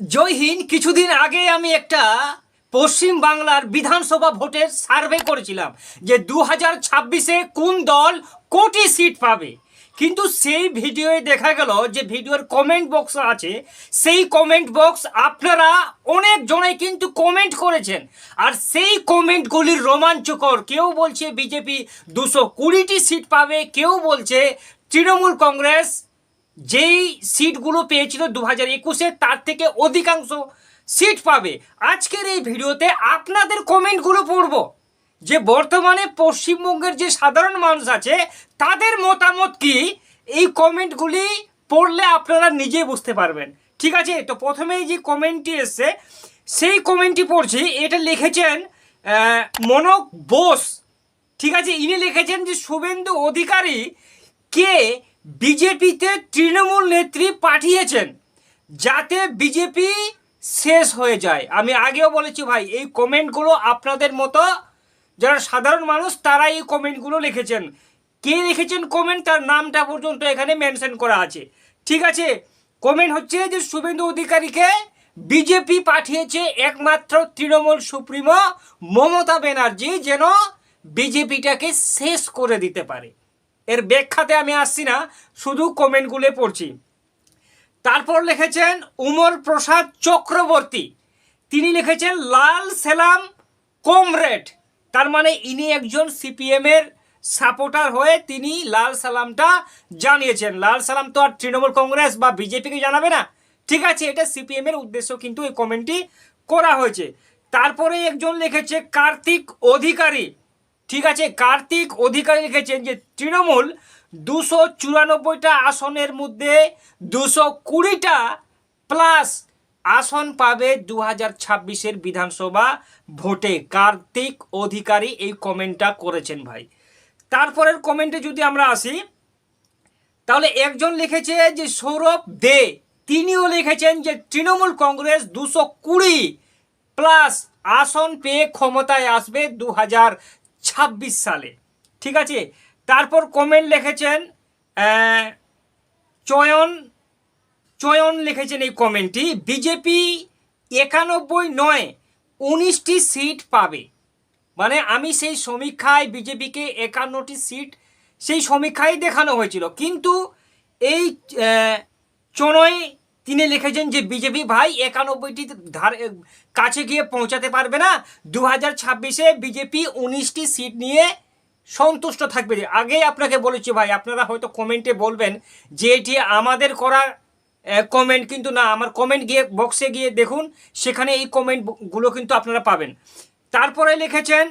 জয় হিন্দ কিছুদিন আগে আমি একটা পশ্চিম বাংলার বিধানসভা ভোটের সার্ভে করেছিলাম যে দু হাজার ছাব্বিশে কোন দল কোটি সিট পাবে। কিন্তু সেই ভিডিওয়ে দেখা গেল যে ভিডিওর কমেন্ট বক্স আছে, সেই কমেন্ট বক্স আপনারা অনেক জনে কিন্তু কমেন্ট করেছেন। আর সেই কমেন্টগুলির রোমাঞ্চকর, কেউ বলছে বিজেপি দুশো কুড়িটি সিট পাবে, কেউ বলছে তৃণমূল কংগ্রেস যেই সিটগুলো পেয়েছিল দু হাজার একুশে, তার থেকে অধিকাংশ সিট পাবে। আজকের এই ভিডিওতে আপনাদের কমেন্টগুলো পড়ব। যে বর্তমানে পশ্চিমবঙ্গের যে সাধারণ মানুষ আছে, তাদের মতামত কি? এই কমেন্টগুলি পড়লে আপনারা নিজে বুঝতে পারবেন। ঠিক আছে? তো প্রথমেই যে কমেন্টটি এসছে, সেই কমেন্টটি পড়ছি। এটা লিখেছেন মনক বোস। ঠিক আছে? ইনি লিখেছেন যে, শুভেন্দু অধিকারী কে বিজেপিতে তৃণমূল নেত্রী পাঠিয়েছেন যাতে বিজেপি শেষ হয়ে যায়। আমি আগেও বলেছি ভাই, এই কমেন্টগুলো আপনাদের মতো যারা সাধারণ মানুষ তারা এই কমেন্টগুলো লিখেছেন। কে লিখেছেন কমেন্ট, তার নামটা পর্যন্ত এখানে মেনশন করা আছে। ঠিক আছে, কমেন্ট হচ্ছে যে শুভেন্দু অধিকারীকে বিজেপি পাঠিয়েছে একমাত্র তৃণমূল সুপ্রিমো মমতা ব্যানার্জি যেন বিজেপিটাকে শেষ করে দিতে পারে। এর ব্যাখ্যাতে আমি আসছি না, শুধু কমেন্টগুলো পড়ছি। তারপর লিখেছেন উমর প্রসাদ চক্রবর্তী। তিনি লিখেছেন, লাল সেলাম কমরেড। তার মানে ইনি একজন সিপিএমের সাপোর্টার হয়ে তিনি লাল সালামটা জানিয়েছেন। লাল সালাম তো আর তৃণমূল কংগ্রেস বা বিজেপিকে জানাবে না। ঠিক আছে, এটা সিপিএম এর উদ্দেশ্য, কিন্তু এই কমেন্টটি করা হয়েছে। তারপরে একজন লিখেছে, কার্তিক অধিকারী। ঠিক আছে, কার্তিক অধিকারী লিখেছেন যে তৃণমূল দুশো চুরানব্বইটা আসনের মধ্যে দুশো কুড়িটা প্লাস আসন পাবে দু হাজার ছাব্বিশের বিধানসভা ভোটে। কার্তিক অধিকারী এই কমেন্টটা করেছেন ভাই। তারপরের কমেন্টে যদি আমরা আসি, তাহলে একজন লিখেছে যে সৌরভ দে, তিনিও লিখেছেন যে তৃণমূল কংগ্রেস দুশো কুড়ি প্লাস আসন পেয়ে ক্ষমতায় আসবে দু হাজার ছাব্বিশ সালে। ঠিক আছে? তারপর কমেন্ট লিখেছেন চয়ন চয়ন লিখেছেন এই কমেন্টটি। বিজেপি একানব্বই নয়, উনিশটি সিট পাবে। মানে আমি সেই সমীক্ষায় বিজেপিকে একান্নটি সিট, সেই সমীক্ষায় দেখানো হয়েছিল। কিন্তু এই চনয় তিনি লিখেছেন যে বিজেপি ভাই একানব্বইটি ধার কাছে গিয়ে পৌঁছাতে পারবে না। দু হাজার ছাব্বিশে বিজেপি উনিশটি সিট নিয়ে সন্তুষ্ট থাকবে। আগেই আপনাকে বলেছি ভাই, আপনারা হয়তো কমেন্টে বলবেন যে এটি আমাদের করা কমেন্ট কিন্তু না। আমার কমেন্ট গিয়ে বক্সে গিয়ে দেখুন, সেখানে এই কমেন্টগুলো কিন্তু আপনারা পাবেন। তারপরে লিখেছেন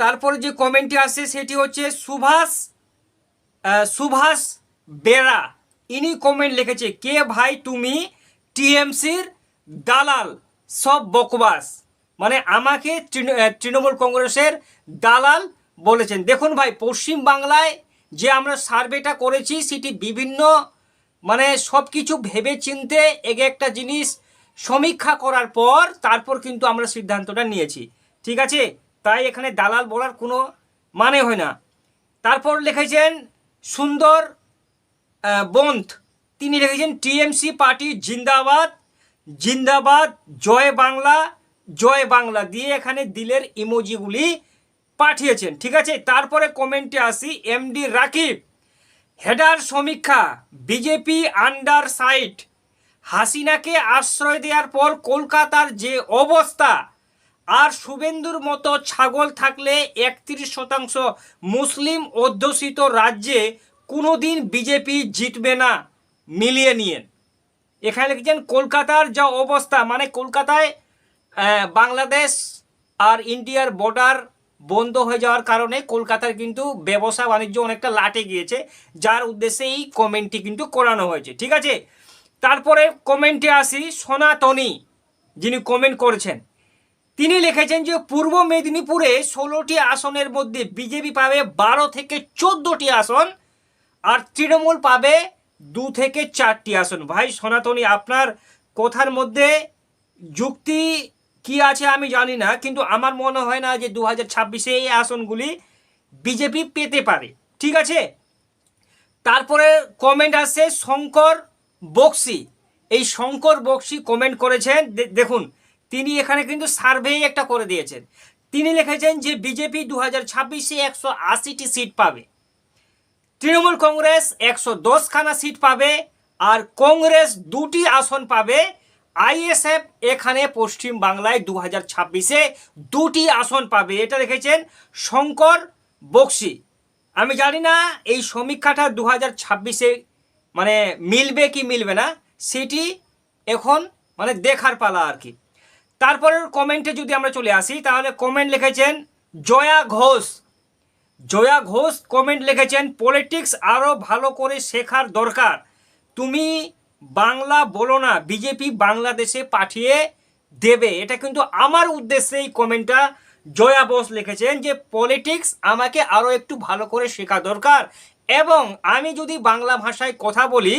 তারপরে যে কমেন্টটি আসছে, সেটি হচ্ছে সুভাষ সুভাষ বেরা। ইনি কমেন্ট লিখেছে, কে ভাই তুমি? টিএমসির দালাল, সব বকবাস। মানে আমাকে তৃণ- তৃণমূল কংগ্রেসের দালাল বলেছেন। দেখুন ভাই, পশ্চিম বাংলায় যে আমরা সার্ভেটা করেছি, সেটি বিভিন্ন মানে সব কিছু ভেবে চিনতে এক একটা জিনিস সমীক্ষা করার পর তারপর কিন্তু আমরা সিদ্ধান্তটা নিয়েছি। ঠিক আছে? তাই এখানে দালাল বলার কোনো মানে হয় না। তারপর লিখেছেন, সুন্দর বন্থ তিনি লিখেছেন, টিএমসি পার্টি জিন্দাবাদ জিন্দাবাদ, জয় বাংলা জয় বাংলা দিয়ে এখানে দিলের ইমোজিগুলি পাঠিয়েছেন। ঠিক আছে? তারপরে কমেন্টে আসি, এমডি রাকিব, হেডার সমীক্ষা, বিজেপি আন্ডার সাইট হাসিনাকে আশ্রয় দেওয়ার পর কলকাতার যে অবস্থা, আর শুভেন্দুর মতো ছাগল থাকলে একত্রিশ শতাংশ মুসলিম অধ্যুষিত রাজ্যে কোনোদিন বিজেপি জিতবে না, মিলিয়ে নিয়েন। এখানে লিখছেন, কলকাতার যা অবস্থা মানে কলকাতায় বাংলাদেশ আর ইন্ডিয়ার বর্ডার বন্ধ হয়ে যাওয়ার কারণে কলকাতার কিন্তু ব্যবসা বাণিজ্য অনেকটা লাটে গিয়েছে, যার উদ্দেশ্যে এই কমেন্টটি কিন্তু করানো হয়েছে। ঠিক আছে? তারপরে কমেন্টে আসি, সনাতনী, যিনি কমেন্ট করেছেন। তিনি লিখেছেন যে, পূর্ব মেদিনীপুরে ষোলোটি আসনের মধ্যে বিজেপি পাবে বারো থেকে চোদ্দোটি আসন আর তৃণমূল পাবে দু থেকে চারটি আসন। ভাই সনাতনী, আপনার কথার মধ্যে যুক্তি কি আছে আমি জানি না, কিন্তু আমার মনে হয় না যে দু হাজার ছাব্বিশে এই আসনগুলি বিজেপি পেতে পারে। ঠিক আছে? তারপরে কমেন্ট আসছে শঙ্কর বক্সি। এই শঙ্কর বক্সি কমেন্ট করেছেন দেখুন, তিনি এখানে কিন্তু সার্ভে একটা করে দিয়েছেন। তিনি লিখেছেন যে বিজেপি দু হাজার ছাব্বিশে একশো আশিটি সিট পাবে। তৃণমূল কংগ্রেস একশো দশখানা সিট পাবে আর কংগ্রেস দুটি আসন পাবে। আইএসএফ এখানে পশ্চিম বাংলায় দু হাজার ছাব্বিশে দুটি আসন পাবে। এটা দেখেছেন শঙ্কর বক্সি। আমি জানি না এই সমীক্ষাটা দু হাজার ছাব্বিশে মানে মিলবে কি মিলবে না, সেটি এখন মানে দেখার পালা আর কি। তারপরের কমেন্টে যদি আমরা চলে আসি, তাহলে কমেন্ট লিখেছেন জয়া ঘোষ। জয়া ঘোষ কমেন্ট লিখেছেন পলিটিক্স আরও ভালো করে শেখার দরকার। তুমি বাংলা বলো না বিজেপি বাংলাদেশে পাঠিয়ে দেবে। এটা কিন্তু আমার উদ্দেশ্যে এই কমেন্টটা জয়া বোস লিখেছেন যে পলিটিক্স আমাকে আরও একটু ভালো করে শেখা দরকার এবং আমি যদি বাংলা ভাষায় কথা বলি,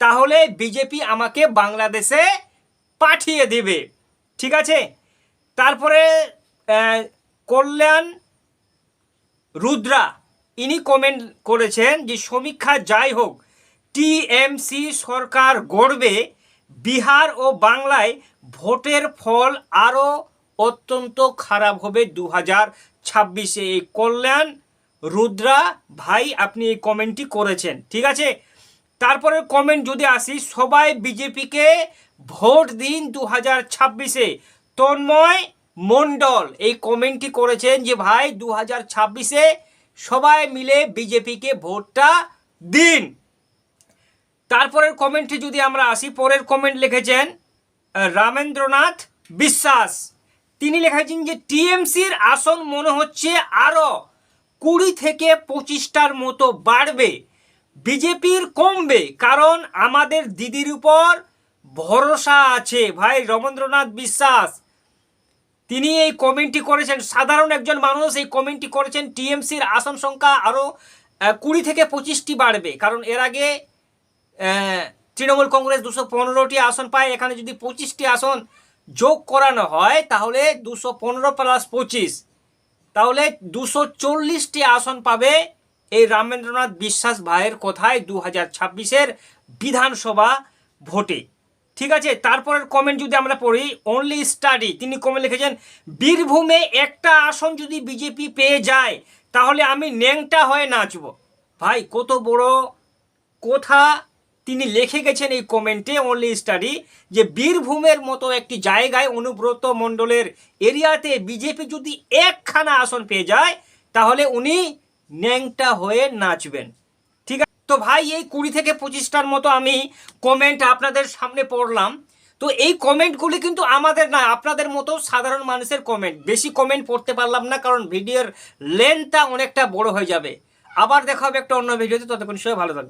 তাহলে বিজেপি আমাকে বাংলাদেশে পাঠিয়ে দেবে। ঠিক আছে? তারপরে কল্যাণ রুদ্রা, ইনি কমেন্ট করেছেন যে, সমীক্ষা যাই হোক, টিএমসি সরকার গড়বে, বিহার ও বাংলায় ভোটের ফল আরও অত্যন্ত খারাপ হবে দু হাজার ছাব্বিশে। এই কল্যাণ, রুদ্রা ভাই, আপনি এই কমেন্টটি করেছেন, ঠিক আছে? তারপরে কমেন্ট যদি আসি, সবাই বিজেপিকে ভোট দিন দু হাজার ছাব্বিশে। তন্ময় মণ্ডল এই কমেন্টটি করেছেন যে, ভাই দু হাজার ছাব্বিশে সবাই মিলে বিজেপিকে ভোটটা দিন। তারপরের কমেন্টে যদি আমরা আসি, পরের কমেন্ট লিখেছেন রামেন্দ্রনাথ বিশ্বাস। তিনি লিখেছেন যে, টিএমসির আসন মনে হচ্ছে আরও কুড়ি থেকে পঁচিশটার মতো বাড়বে। বিজেপির কমবে, কারণ আমাদের দিদির উপর ভরসা আছে। ভাই, রবীন্দ্রনাথ বিশ্বাস তিনি এই কমেন্টটি করেছেন। সাধারণ একজন মানুষ এই কমেন্টটি করেছেন, টিএমসির আসন সংখ্যা আরও কুড়ি থেকে পঁচিশটি বাড়বে। কারণ এর আগে তৃণমূল কংগ্রেস দুশো পনেরোটি আসন পায়, এখানে যদি পঁচিশটি আসন যোগ করানো হয়, তাহলে দুশো পনেরো প্লাস পঁচিশ। তাহলে দুশো চল্লিশটি আসন পাবে এই রামেন্দ্রনাথ বিশ্বাস ভাইয়ের কথায় দু হাজার ছাব্বিশের বিধানসভা ভোটে। ঠিক আছে, তারপরের কমেন্ট যদি আমরা পড়ি অনলি স্টাডি তিনি কমেন্ট লিখেছেন, বীরভূমে একটা আসন যদি বিজেপি পেয়ে যায়, তাহলে আমি ন্যাংটা হয়ে নাচব। ভাই, কত বড় কথা তিনি লিখে গেছেন এই কমেন্টে অনলি স্টাডি যে বীরভূমের মতো একটি জায়গায় অনুব্রত মণ্ডলের এরিয়াতে বিজেপি যদি একখানা আসন পেয়ে যায়, তাহলে উনি ন্যাংটা হয়ে নাচবেন। তো ভাই, এই কুড়ি থেকে পঁচিশটার মতো আমি কমেন্ট আপনাদের সামনে পড়লাম। তো এই কমেন্টগুলি কিন্তু আমাদের না, আপনাদের মতো সাধারণ মানুষের কমেন্ট বেশি কমেন্ট পড়তে পারলাম না, কারণ ভিডিওর লেন্থটা অনেকটা বড় হয়ে যাবে। আবার দেখা হবে একটা অন্য ভিডিওতে ততক্ষণ সবাই ভালো থাকবে